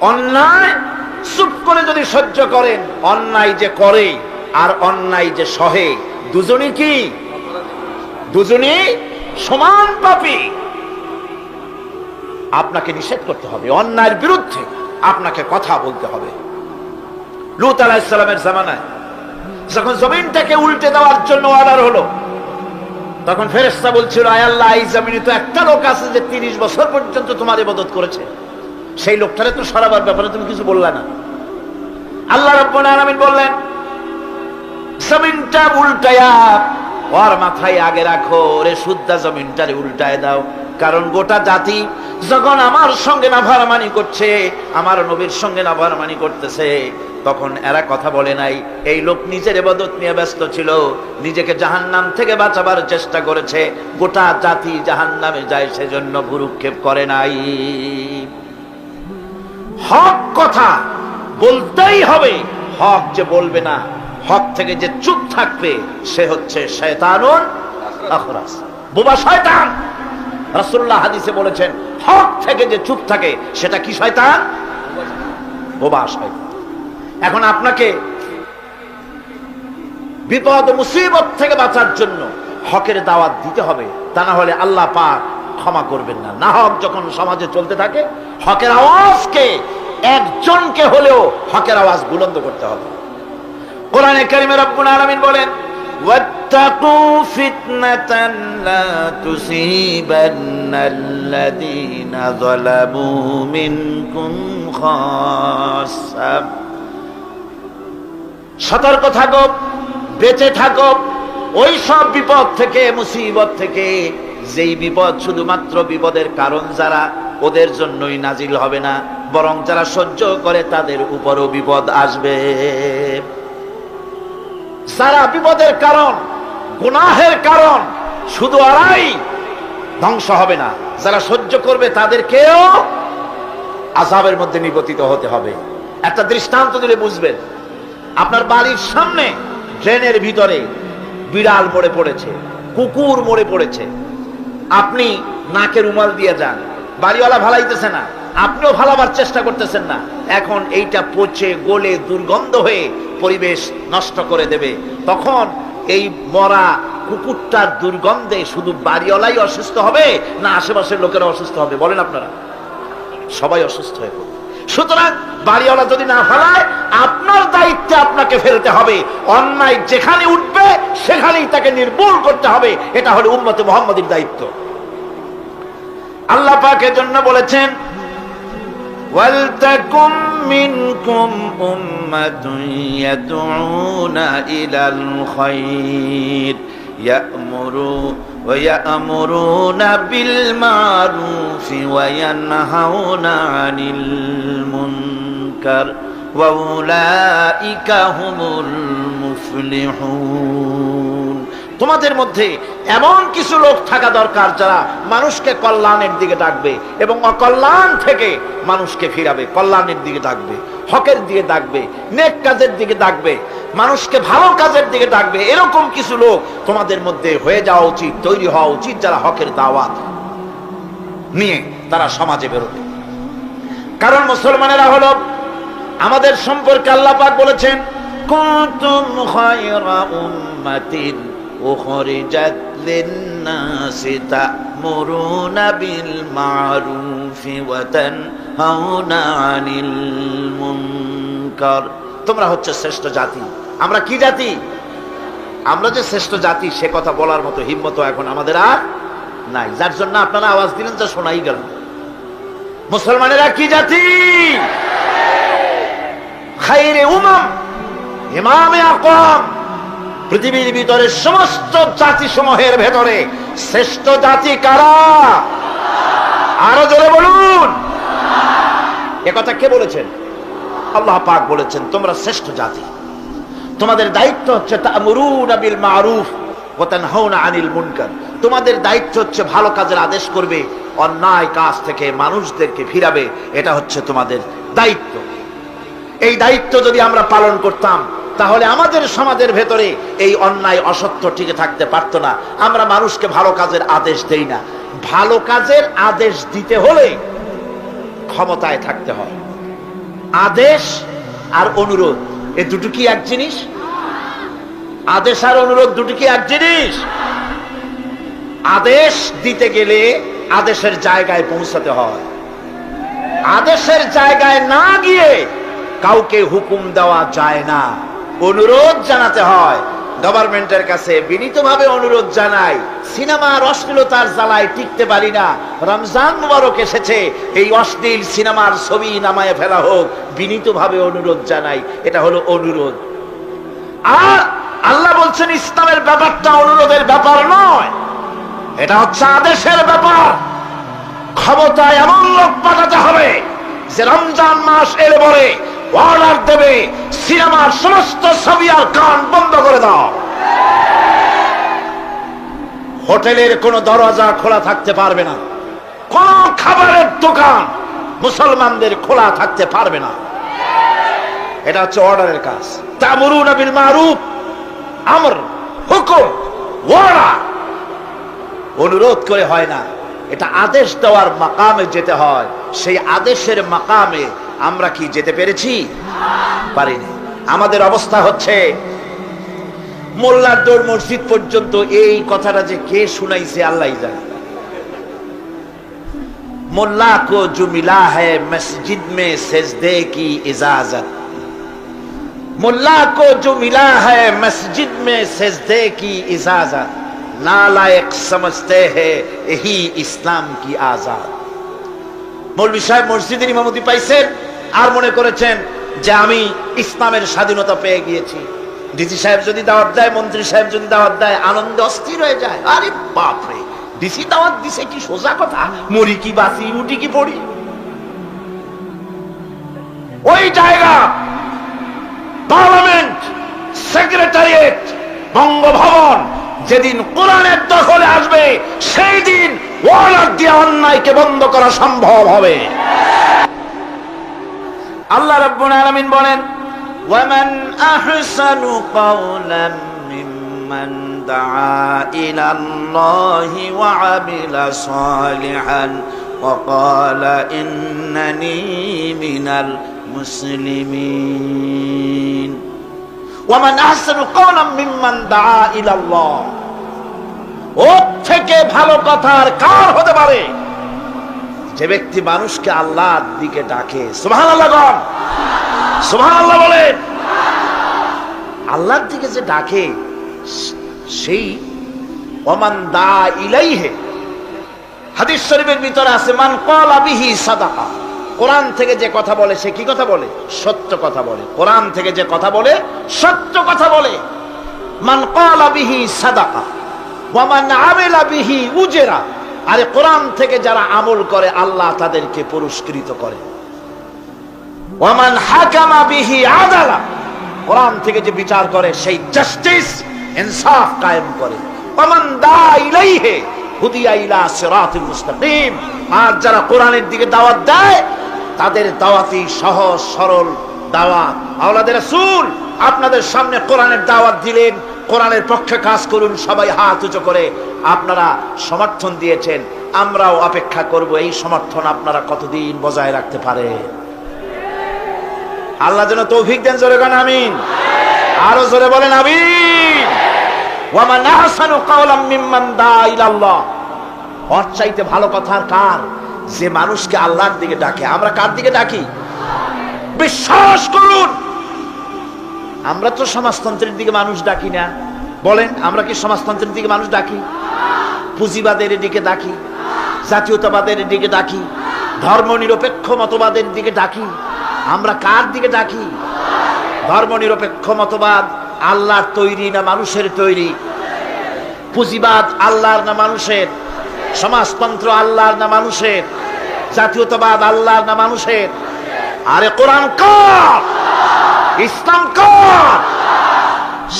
অন্যায় চুপ করে যদি সহ্য করেন, অন্যায় যে করে আর অন্যায় যে সহে, দুজনই কি? দুজনই সমান পাপী। আপনাকে নিষেধ করতে হবে, অন্যায়ের বিরুদ্ধে আপনাকে কথা বলতে হবে। লুত আলাহিসাল্লামের জামানায় যখন জমিনটাকে উল্টে দেওয়ার জন্য অর্ডার হলো, তখন ফেরেস্তা বলছিল, আয় আল্লাহ, এই জমিনে তো একটা লোক আছে যে তিরিশ বছর পর্যন্ত তোমার ইবাদত করেছে। সেই লোকটারে তো সরাবার ব্যাপারে তুমি কিছু বললা না। আল্লাহ রব্বুল আলামিন বললেন, জমিনটা উল্টায়া ওর মাথায় আগে রাখো রে শুদ্ধা জমিনটারে উল্টায় দাও। কারণ গোটা জাতি যখন আমার সঙ্গে নাভারমানি করছে, আমার নবীর সঙ্গে নাভারমানি করতেছে, তখন এরা কথা বলে নাই। এই লোক নিজের এবাদত নিয়ে ব্যস্ত ছিল, নিজেকে জাহান্নাম থেকে বাঁচাবার চেষ্টা করেছে। গোটা জাতি জাহান্নামে যায়, সেজন্য ভুরুক্ষেপ করে নাই। হক কথা বলতেই হবে। হক যে বলবে না, হক থেকে যে চুপ থাকবে, সে হচ্ছে শয়তানুন বোবা শয়তান! রাসূলুল্লাহ হাদিসে বলেছেন, হক থেকে যে চুপ থাকে, সেটা কি শয়তান? বোবা শয়তান। এখন আপনাকে বিপদ মুসিবত থেকে বাঁচার জন্য হকের দাওয়াত দিতে হবে। তা না হলে আল্লাহ পাক ক্ষমা করবেন না না হক যখন সমাজে চলতে থাকে হকের আওয়াজকে একজনকে হলেও হকের আওয়াজ বুলন্দ করতে হবে কোরআনে কারিমে রব্বুল আলামিন বলেন واتقوا فتنة لا تصيبن الذين ظلموا منكم خاصة সতর্ক থাকো বেঁচে থাকো ওই সব বিপদ থেকে মুসিবত থেকে যেই বিপদ শুধুমাত্র বিপদের কারণ যারা, ওদের জন্যই নাজিল হবে না, বরং যারা সহ্য করে তাদের উপরও বিপদ আসবে। যারা বিপদের কারণ, গুনাহের কারণ, শুধু আড়াই ধ্বংস হবে না, যারা সহ্য করবে তাদেরকেও আজাবের মধ্যে নিগতিত হতে হবে। একটা দৃষ্টান্ত দিলে বুঝবেন, আপনার বাড়ির সামনে ড্রেনের ভিতরে বিড়াল মরে পড়েছে, কুকুর মরে পড়েছে আপনি নাকের রুমাল দিয়ে যান। বাড়িওয়ালা ভালাইতেছে না। আপনিও ভালাবার চেষ্টা করতেছেন না। এখন এইটা পচে, গলে, দুর্গন্ধ হয়ে পরিবেশ নষ্ট করে দেবে। তখন এই মরা কুকুরটার দুর্গন্ধে শুধু বাড়িওয়ালাই অসুস্থ হবে না আশেপাশের লোকেরা অসুস্থ হবে। বলেন আপনারা, সবাই অসুস্থ হয়ে পড়বে। সুতরাং বাড়িওয়ালা যদি না ফেলায়, আপনার দায়িত্বে আপনাকে ফেলতে হবে। অন্যায় যেখানে উঠবে, সেখানেই তাকে নির্মূল করতে হবে। এটা হলো উম্মতে মোহাম্মদের দায়িত্ব। আল্লাহ পাক জন্য বলেছেন ওয়ালতাকুম মিনকুম উম্মাতুন ইয়াদউনা ইলাল ويأمرون بالمعروف وينهون عن المنكر وأولئك هم المفلحون তোমাদের মধ্যে এমন কিছু লোক থাকা দরকার যারা মানুষকে কল্যাণের দিকে ডাকবে এবং অকল্যাণ থেকে মানুষকে ফিরাবে কল্যাণের দিকে ডাকবে হকের দিকে ডাকবে নেক কাজের দিকে ডাকবে মানুষকে ভালো কাজের দিকে ডাকবে, এরকম কিছু লোক তোমাদের মধ্যে হয়ে যাওয়া উচিত, তৈরি হওয়া উচিত যারা হকের দাওয়াত নিয়ে তারা সমাজে বেরোবে। কারণ মুসলমানেরা হলো, আমাদের সম্পর্কে আল্লাহ পাক বলেছেন তোমরা হচ্ছে শ্রেষ্ঠ জাতি। আমরা কি জাতি? আমরা যে শ্রেষ্ঠ জাতি, সে কথা বলার মতো হিম্মত এখন আমাদের আর নাই। যার জন্য আপনারা আওয়াজ দিলেন, যা শোনাই গেল। মুসলমানেরা কি জাতি? পৃথিবীর ভিতরে সমস্ত জাতি সমূহের ভেতরে শ্রেষ্ঠ জাতি কারা? আরও জোরে বলুন। এ কথা কে বলেছেন? আল্লাহ পাক বলেছেন, তোমরা শ্রেষ্ঠ জাতি। তোমাদের দায়িত্ব হচ্ছে আনিল তোমাদের দায়িত্ব হচ্ছে ভালো কাজের আদেশ করবে, অন্যায় কাজ থেকে মানুষদেরকে ফিরাবে, এটা হচ্ছে তোমাদের দায়িত্ব। এই দায়িত্ব যদি আমরা পালন করতাম, তাহলে আমাদের সমাজের ভেতরে এই অন্যায়, অসত্য টিকে থাকতে পারতো না। আমরা মানুষকে ভালো কাজের আদেশ দেই না। ভালো কাজের আদেশ দিতে হলে ক্ষমতায় থাকতে হয়। আদেশ আর অনুরোধ। এ দুটো কি এক জিনিস? আদেশ আর অনুরোধ দুটো কি এক জিনিস? আদেশ দিতে গেলে আদেশের জায়গায় পৌঁছাতে হয়। আদেশের জায়গায় না গিয়ে কাউকে হুকুম দেওয়া যায় না। অনুরোধ জানাতে হয়। গভর্নমেন্টের কাছে বিনীতভাবে অনুরোধ জানাই সিনেমার অশ্লীলতার জ্বালায় টিকতে পারি না। রমজান মুবারক এসেছে, এই অশ্লীল সিনেমার ছবি নামায় ফেলা হোক, বিনীতভাবে অনুরোধ জানাই, এটা হলো অনুরোধ। আর আল্লাহ বলছেন, ইসলামের ব্যাপারটা অনুরোধের ব্যাপার নয়, এটা হচ্ছে আদেশের ব্যাপার। ক্ষমতায় এমন লোক পাঠাতে হবে যে রমজান মাস এলে পরে অর্ডার দেবে, সিনেমার সমস্ত ছবি আর কান বন্ধ করে দাও। হোটেলের কোনো দরজা খোলা থাকতে পারবে না। কোন খাবারের দোকান মুসলমানদের খোলা থাকতে পারবে না। এটা হচ্ছে অর্ডারের কাজ। তামরুন বিল মারুফ, আমর, হুকুম ওয়ার্ডার অনুরোধ করে হয় না, এটা আদেশ দেওয়ার মাকামে যেতে হয়। সেই আদেশের মাকামে আমরা কি যেতে পেরেছি? পারিনি। আমাদের অবস্থা হচ্ছে, মোল্লার দৌড় মসজিদ পর্যন্ত এই কথাটা যে কে শুনাইছে আল্লাহ জানে মোল্লা কো জুমিলা হ্যায় মসজিদ মে সেজদে কি ইজাজত। মোল্লা কো জুমিলা হ্যায় মসজিদ মে সেজদে কি ইজাজত। ইসলাম কি আজাদ। মৌলবি সাহেব মসজিদের ইমামতি পাইছেন? আর মনে করেছেন যে আমি ইসলামের স্বাধীনতা পেয়ে গিয়েছি। ডিসি সাহেব যদি দাওয়াত দেয়, মন্ত্রী সাহেব যদি দাওয়াত দেয়, আনন্দে অস্থির হয়ে যায়। আরে বাপরে, ডিসি দাওয়াত দিছে কি সোজা কথা? মরি কি বাসি উঠি কি পড়ি ওই জায়গা, পার্লামেন্ট, সেক্রেটারিয়েট, বঙ্গভবন, যেদিন কোরআনের দখলে আসবে, সেই দিন ওয়ার্ডার দিয়ে অন্যায়কে বন্ধ করা সম্ভব হবে। আল্লাহ রাব্বুল আলামিন বলেন, ওয়ামান আহসানু কাওলাম মিম্মান দাআ ইলা আল্লাহি ওয়া আমিলা সালিহান ওয়া ক্বালা ইন্নানি মিনাল মুসলিমিন। ওয়ামান আহসানু কাওলাম মিম্মান দাআ ইলা আল্লাহ ওর থেকে ভালো কথা আর কার হতে পারে? যে ব্যক্তি মানুষকে আল্লাহর দিকে ডাকে, সুবহানাল্লাহ গণ। সুবহানাল্লাহ বলেন। আল্লাহর দিকে যে ডাকে, সেই ওমান দা ইলাইহে। হাদিস শরীফের ভিতরে আছে, মান ক্বালা আবিহি সাদাকা। কোরআন থেকে যে কথা বলে, সে কি কথা বলে? সত্য কথা বলে। কোরআন থেকে যে কথা বলে, সত্য কথা বলে। মান ক্বালা বিহি সাদাকা। ওয়ামান আমিলা বিহি উজেরা। আরে কোরআন থেকে যারা আমল করে, আল্লাহ তাদেরকে পুরস্কৃত করে। ওয়ামান হাকামা বিহি আদালা। কোরআন থেকে যে বিচার করে, সেই জাস্টিস ইনসাফ কায়েম করে। ওয়ামান দা ইলাইহি হুদিয়া ইলা সিরাতিল মুস্তাকিম। আর যারা কোরআনের দিকে দাওয়াত দেয়, তাদের দাওয়াতই সহজ, সরল দাওয়াত। আওলাদের রাসূল, আপনাদের সামনে কোরআনের দাওয়াত দিলেন কোরআনের পক্ষে কাজ করুন, সবাই হাত উঁচু করে আপনারা সমর্থন দিয়েছেন, আমরাও অপেক্ষা করব এই সমর্থন আপনারা কতদিন বজায় রাখতে পারে আল্লাহ যেন তৌফিক দেন, জোরে গান আমিন। আরও জোরে বলেন আমিন। দা ইলাল্লাহ। চাইতে ভালো কথা আর কার? যে মানুষকে আল্লাহর দিকে ডাকে। আমরা কার দিকে ডাকি? বিশ্বাস করুন। আমরা তো সমাজতন্ত্রের দিকে মানুষ ডাকি না। বলেন, আমরা কি সমাজতন্ত্রের দিকে মানুষ ডাকি? পুঁজিবাদের দিকে ডাকি, জাতীয়তাবাদের দিকে ডাকি ধর্ম নিরপেক্ষ মতবাদের দিকে ডাকি। আমরা কার দিকে ডাকি? ধর্ম নিরপেক্ষ মতবাদ আল্লাহর তৈরি না মানুষের তৈরি? পুঁজিবাদ আল্লাহর না মানুষের? সমাজতন্ত্র আল্লাহর না মানুষের? জাতীয়তাবাদ আল্লাহর না মানুষের? আরে কোরআন কার? ইসলাম কার।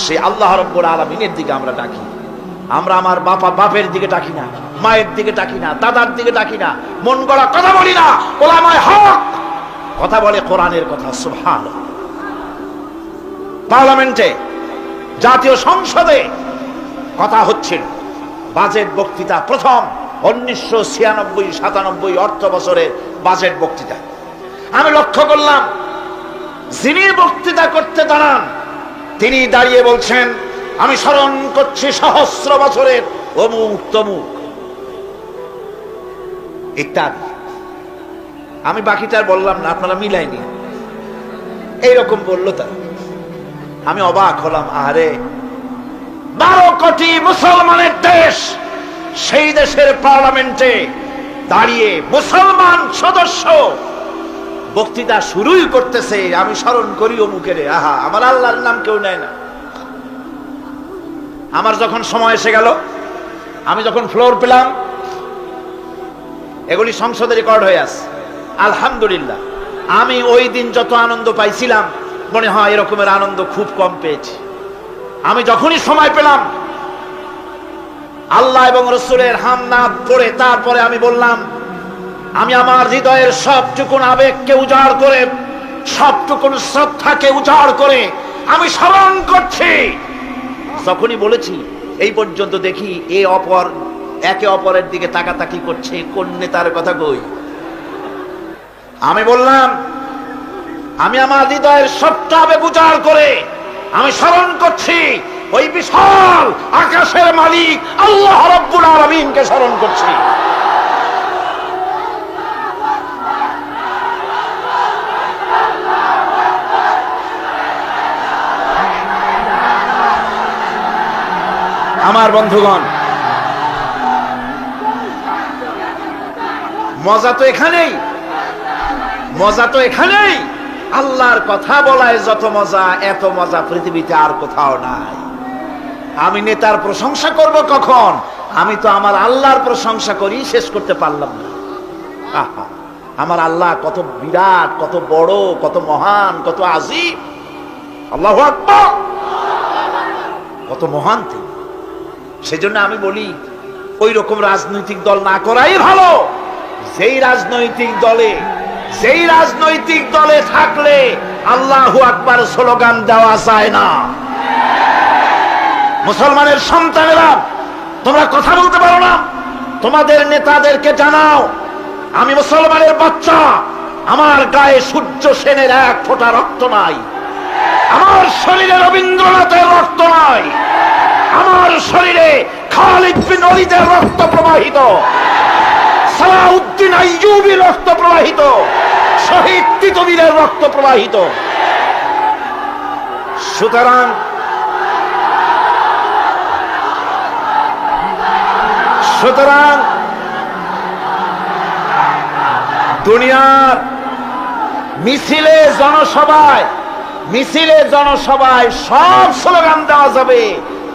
সে আল্লাহ রব্বুল আলমিনের দিকে আমরা ডাকি। আমরা আমার বাপা বাপের দিকে ডাকি না, মায়ের দিকে ডাকি না, দাদার দিকে ডাকি না, মন গড়া কথা বলি না, ওলামায় হক। কথা বলে কোরআনের কথা সুভান পার্লামেন্টে, জাতীয় সংসদে কথা হচ্ছিল বাজেট বক্তৃতা প্রথম, উনিশশো ছিয়ানব্বই সাতানব্বই অর্থ বছরের বাজেট বক্তৃতা। আমি লক্ষ্য করলাম যিনি বক্তৃতা করতে দাঁড়ান, তিনি দাঁড়িয়ে বলছেন, আমি স্মরণ করছি সহস্র বছরের অমুক তমুক। ইত্যাদি। আমি বাকিটার বললাম না, আপনারা মিলাইনি। এইরকম বলল তারা আমি অবাক হলাম আরে বারো কোটি মুসলমানের দেশ সেই দেশের পার্লামেন্টে দাঁড়িয়ে মুসলমান সদস্য বক্তৃতা শুরুই করতেছে, আমি স্মরণ করি অমুকের। আহা, আমার আল্লাহর নাম কেউ নেয় না। আমার যখন সময় এসে গেল, আমি যখন ফ্লোর পেলাম, এগুলি সংসদে রেকর্ড হয়ে আছে। আলহামদুলিল্লাহ, আমি ওই দিন যত আনন্দ পাইছিলাম, মনে হয় এরকমের আনন্দ খুব কম পেয়েছি। আমি যখনই সময় পেলাম, আল্লাহ এবং রসুলের হামনাদ পড়ে, তারপরে আমি বললাম আমি আমার হৃদয়ের সবটুকুন আবেগকে উজাড় করে, সবটুকুন শ্রদ্ধাকে উজাড় করে আমি স্মরণ করছি। যখনই বলেছি, এই পর্যন্ত দেখি এ অপর, একে অপরের দিকে তাকাতাকি করছে, কোন নেতার কথা কই? আমি বললাম, আমি আমার হৃদয়ের সবটা আবেগ উজাড় করে আমি স্মরণ করছি, ওই বিশাল আকাশের মালিক আল্লাহ রব্বুল আলমিনকে স্মরণ করছি। আমার বন্ধুগণ। মজা তো এখানেই। মজা তো এখানেই। আল্লাহর কথা বলায় যত মজা, এত মজা পৃথিবীতে আর কোথাও নাই। আমি নেতার প্রশংসা করব কখন? আমি তো আমার আল্লাহর প্রশংসা করি, শেষ করতে পারলাম না। আমার আল্লাহ কত বিরাট, কত বড়, কত মহান, কত আজিব আল্লাহ কত মহান তিনি। সেজন্য আমি বলি ওই রকম রাজনৈতিক দল না করাই ভালো। যেই রাজনৈতিক দলে, যেই রাজনৈতিক দলে থাকলে আল্লাহ আকবার স্লোগান দেওয়া যায় না। মুসলমানের সন্তানেরা, তোমরা কথা বলতে পারো না। তোমাদের নেতাদেরকে জানাও, আমি মুসলমানের বাচ্চা, আমার গায়ে সূর্য সেনের এক ফোঁটা রক্ত নাই। আমার শরীরে রবীন্দ্রনাথের রক্ত নাই। আমার শরীরে খালিদ বিন রক্ত প্রবাহিত। সালাউদ্দিন আইয়ুবী রক্ত প্রবাহিত। শহীদ তিতবীরের রক্ত প্রবাহিত। সুতরাং সুতরাং দুনিয়ার মিছিলে জনসভায় মিছিলে জনসভায় সব স্লোগান দেওয়া যাবে।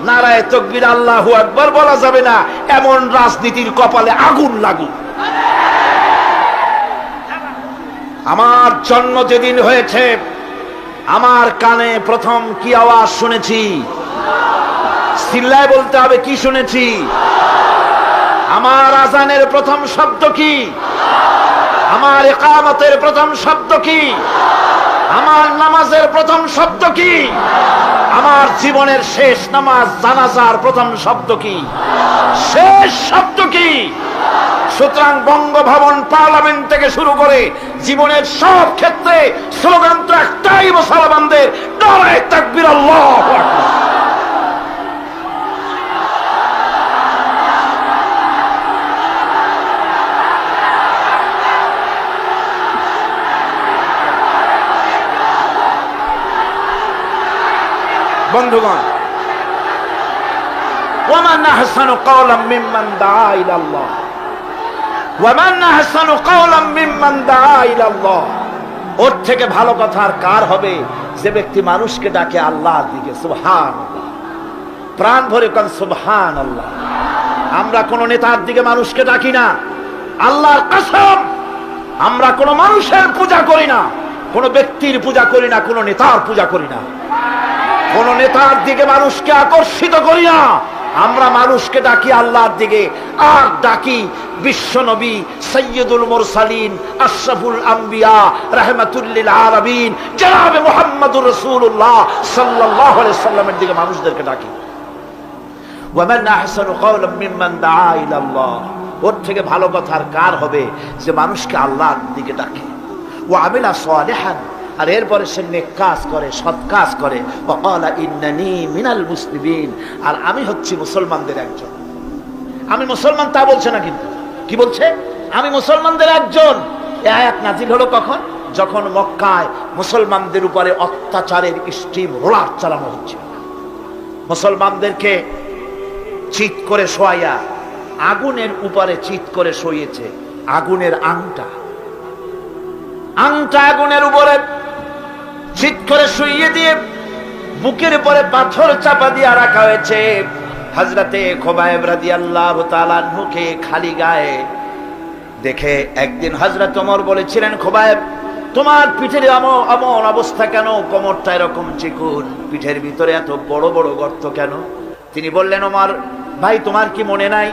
নারায় তকবির আল্লাহু একবার বলা যাবে না, এমন রাজনীতির কপালে আগুন লাগুক। আমার জন্ম যেদিন হয়েছে, আমার কানে প্রথম কি আওয়াজ শুনেছি? সিল্লায় বলতে হবে কি শুনেছি? আমার আজানের প্রথম শব্দ কি? আমার একামতের প্রথম শব্দ কি? আমার নামাজের প্রথম শব্দ কি? আমার জীবনের শেষ নামাজ জানাজার প্রথম শব্দ কি? শেষ শব্দ কি? সুতরাং বঙ্গভবন পার্লামেন্ট থেকে শুরু করে জীবনের সব ক্ষেত্রে স্লোগান তো একটাই মুসলমানদের, নারায় তাকবির আল্লাহ বন্ধুগণ কওলাম মিম্মান ইলাল্লাহ কওলাম মিম্মান ইলাল্লাহ ওর থেকে ভালো কথা আর কার হবে? যে ব্যক্তি মানুষকে ডাকে দিকে সুবহান প্রাণ ভরে সুবহান আল্লাহ আমরা কোন নেতার দিকে মানুষকে ডাকি না। আল্লাহর কসম, আমরা কোনো মানুষের পূজা করি না। কোনো ব্যক্তির পূজা করি না, কোনো নেতার পূজা করি না। কোন নেতার দিকে মানুষকে আকর্ষিত করি না। আমরা মানুষকে ডাকি আল্লাহর দিকে। আর ডাকি বিশ্ব নবী সৈয়দুল মুরসালিন, আশরাফুল আম্বিয়া, রাহমাতুল্লিল আলামিন। জনাবে মুহাম্মদুর রাসূলুল্লাহ সাল্লাল্লাহু আলাইহি সাল্লামের দিকে মানুষদেরকে ডাকি। ওয়ামান আহসানু কওলাম মিম্মান দাআ ইলা আল্লাহ ওর থেকে ভালো কথা আর কার হবে যে মানুষকে আল্লাহর দিকে ডাকে। ও আমিলা সালিহান। আর এরপরে সে নেক কাজ করে, সৎ কাজ করে। মিনাল মুসলিমিন। আর আমি হচ্ছি মুসলমানদের একজন। আমি মুসলমান তা বলছে না কিন্তু। কি বলছে? আমি মুসলমানদের একজন। এ আয়াত নাজিল হলো কখন? যখন মক্কায় মুসলমানদের উপরে অত্যাচারের স্টিম, রোলার চালানো হচ্ছে মুসলমানদেরকে চিত করে শোয়াইয়া, আগুনের উপরে চিত করে শোয়েছে। আগুনের আংটা। আংটা আগুনের উপরে চিত করে শুইয়ে দিয়ে বুকের পরে পাথর চাপা দিয়ে রাখা হয়েছে। হাজরাতে খোবায়েব রাদি আল্লাহ মুখে খালি গায়ে দেখে একদিন হাজরত ওমর বলেছিলেন, খোবায়েব, তোমার পিঠের এমন অবস্থা কেন? কোমরটা এরকম চিকুন, পিঠের ভিতরে এত বড় বড় গর্ত কেন? তিনি বললেন, ওমর, ভাই, তোমার কি মনে নাই?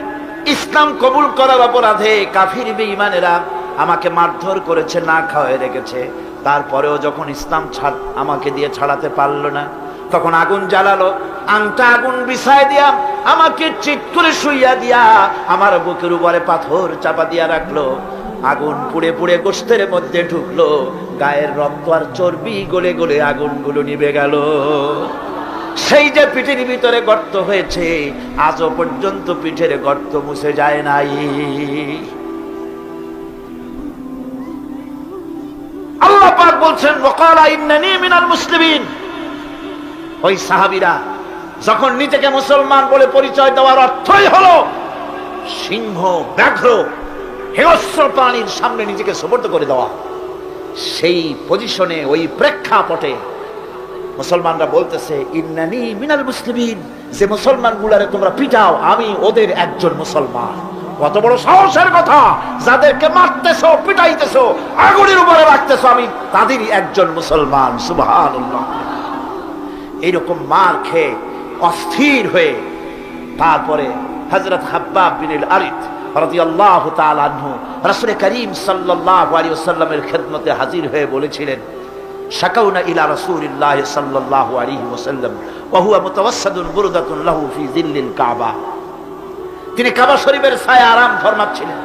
ইসলাম কবুল করার অপরাধে কাফির বেঈমানেরা আমাকে মারধর করেছে, না খাওয়াই রেখেছে। তারপরেও যখন ইসলাম ছাড় আমাকে দিয়ে ছাড়াতে পারল না, তখন আগুন জ্বালালো। আংটা আগুন বিছায় দিয়া আমাকে চিট করে শুইয়া দিয়া আমার বুকের উপরে পাথর চাপা দিয়া রাখল। আগুন পুড়ে পুড়ে গোস্তের মধ্যে ঢুকলো। গায়ের রক্ত আর চর্বি গলে গলে আগুনগুলো নিভে গেল। সেই যে পিঠের ভিতরে গর্ত হয়েছে, আজও পর্যন্ত পিঠের গর্ত মুছে যায় নাই। আল্লাহ পাক বলছেন ওয়াকালা ইন্নানি মিনাল মুসলিমিন। ওই সাহাবীরা যখন নিজেকে মুসলমান বলে পরিচয় দেওয়ার অর্থই হলো সিংহ, ব্যাঘ্র হেয়স্র প্রাণীর সামনে নিজেকে সুপর্দ করে দেওয়া। সেই পজিশনে, ওই প্রেক্ষাপটে মুসলমানরা বলতেছে, ইন্নানি মিনাল মুসলিমিন, যে মুসলমান গুলারে তোমরা পিটাও, আমি ওদের একজন মুসলমান। কত বড় সাহসের কথা। যাদেরকে মারতেছো, পিটাইতেছো, আগুনের উপরে রাখতেছো, আমি তাদেরই একজন মুসলমান, সুবহানাল্লাহ। এইরকম মার খেয়ে অস্থির হয়ে তারপরে হজরত হাব্বাব বিন আরিদ রাদিয়াল্লাহু তাআলা আনহু রাসূল করিম সাল্লাল্লাহু আলাইহি ওয়াসাল্লামের খেদমতে হাজির হয়ে বলেছিলেন, শাকাউনা ইলা রাসূলিল্লাহ সাল্লাল্লাহু আলাইহি ওয়াসাল্লাম, ওয়া হুয়া মুতাওয়াসসাদুন বুরদাতুন লাহু ফি জিল্লিল কাবা। তিনি কাবা শরীফের ছায়া আরাম ফরমাচ্ছিলেন।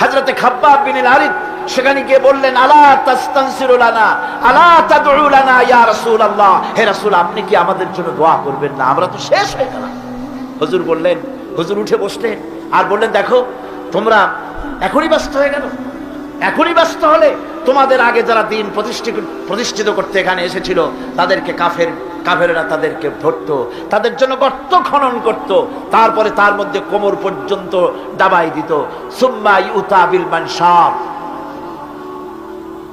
হাজরতে খাব্বাব বিন আরিদ সেখানে গিয়ে বললেন, আলা তাস্তানসিরু লানা, আলা তাদউ লানা ইয়া রাসূলুল্লাহ? হে রাসূল, আপনি কি আমাদের জন্য দোয়া করবেন না? আমরা তো শেষ হয়ে গেলাম। হুজুর বললেন, হুজুর উঠে বসলেন আর বললেন, দেখো, তোমরা এখনই ব্যস্ত হয়ে গেল। এখনই ব্যস্ত হলে তোমাদের আগে যারা দিন প্রতিষ্ঠিত করতে এখানে এসেছিল, তাদেরকে কাফের কাফেরেরা তাদেরকে ধরত, তাদের জন্য গর্ত খনন করত, তারপরে তার মধ্যে কোমর পর্যন্ত দাবাই দিত। সুম্মা ইউতাবিল মানসাব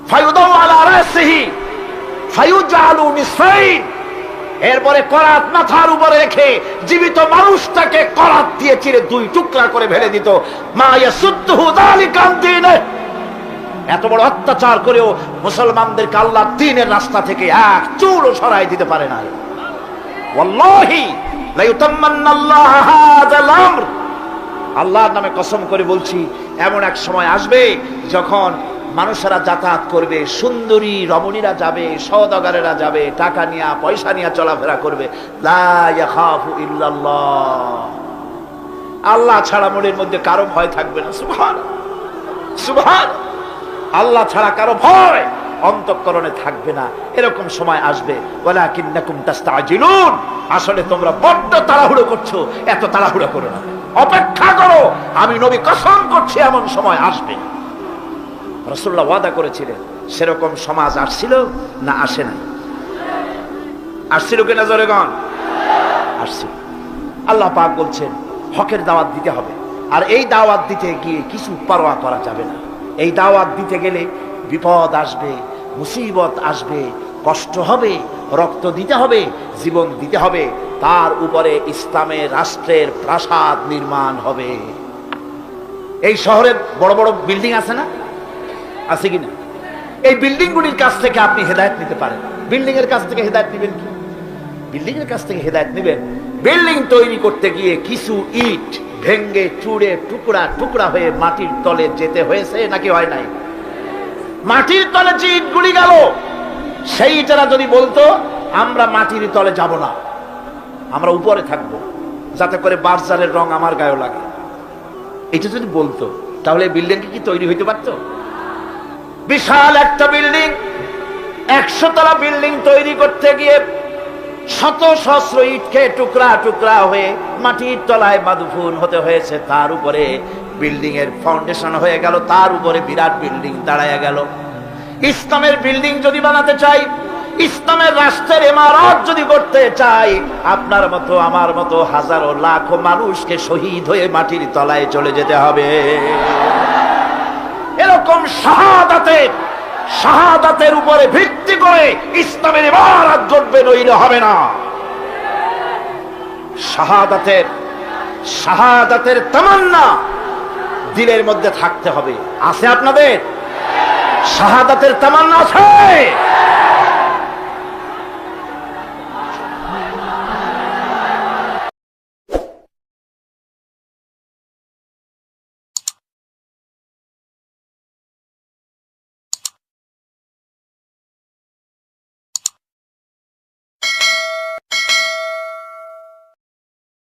ফায়ুদাউ আলা রাসিহি ফায়ুজালু নিসাইন এরপরে করাত মাথার উপরে রেখে জীবিত মানুষটাকে করাত দিয়ে চিরে দুই টুকরা করে ফেলে দিত। মা ইয়াসুদ্দুহু যালিকা দিনে। এত বড় অত্যাচার করেও মুসলমানদেরকে আল্লাহ দিনের রাস্তা থেকে এক চুলও সরাই দিতে পারে না আল্লাহর নামে কসম করে বলছি, এমন এক সময় আসবে যখন মানুষেরা যাতায়াত করবে, সুন্দরী রমণীরা যাবে, সওদাগারেরা যাবে, টাকা নিয়ে, পয়সা নিয়ে চলাফেরা করবে। আল্লাহ ছাড়া মনের মধ্যে কারও ভয় থাকবে না। সুবহান সুবহান। আল্লাহ ছাড়া কারও ভয় অন্তঃকরণে থাকবে না। এরকম সময় আসবে। আসলে তোমরা বড্ড তাড়াহুড়ো করছ। এত তাড়াহুড়ো করো না। অপেক্ষা করো। আমি নবী কসম করছি, এমন সময় আসবে। রসুল্লাহ ওয়াদা করেছিলেন, সেরকম সমাজ আসছিল না আসে নাই। আসছিল কিনা? জোরেগণ আসছিল। আল্লাহ পাক বলছেন, হকের দাওয়াত দিতে হবে। আর এই দাওয়াত দিতে গিয়ে কিছু পারোয়া করা যাবে না। এই দাওয়াত দিতে গেলে বিপদ আসবে, মুসিবত আসবে, কষ্ট হবে, রক্ত দিতে হবে, জীবন দিতে হবে, তার উপরে ইসলামের রাষ্ট্রের প্রাসাদ নির্মাণ হবে। এই শহরে বড় বড় বিল্ডিং আছে না? আছে কি না? এই বিল্ডিংগুলির কাছ থেকে আপনি হেদায়ত নিতে পারেন। বিল্ডিং এর কাছ থেকে হেদায়ত নেবেন কি? বিল্ডিং এর কাছ থেকে হেদায়ত নেবেন। বিল্ডিং তৈরি করতে গিয়ে কিছু ইট ভেঙ্গে চুড়ে টুকরা টুকরা হয়ে মাটির তলে যেতে হয়েছে নাকি হয় নাই? মাটির তলে যে ইটগুলি গেল। সেই ইটেরা যদি বলতো, আমরা মাটির তলে যাব না। আমরা উপরে থাকব, যাতে করে বার্জারের রং আমার গায়ে লাগে। এটা যদি বলতো, তাহলে বিল্ডিং কি তৈরি হইতে পারতো? বিশাল একটা বিল্ডিং, একশো তলা বিল্ডিং তৈরি করতে গিয়ে শত সহস্র ইটকে টুকরা টুকরা হয়ে মাটির তলায় মাদুফুন হতে হয়েছে। তার উপরে বিল্ডিং এর ফাউন্ডেশন হয়ে গেল, তার উপরে বিরাট বিল্ডিং দাঁড়ায় গেল। ইসলামের বিল্ডিং যদি বানাতে চাই, ইসলামের রাষ্ট্রের ইমারত যদি করতে চাই, আপনার মতো, আমার মতো হাজারো লাখো মানুষকে শহীদ হয়ে মাটির তলায় চলে যেতে হবে। এরকম শাহাদাতের শাহাদাতের উপরে ভিত্তি করে ইসলামের ইমারত গড়বে নইলে হবে না। শাহাদাতের শাহাদাতের তামান্না দিলের মধ্যে থাকতে হবে। আছে আপনাদের? শাহাদাতের তামান্না আছে।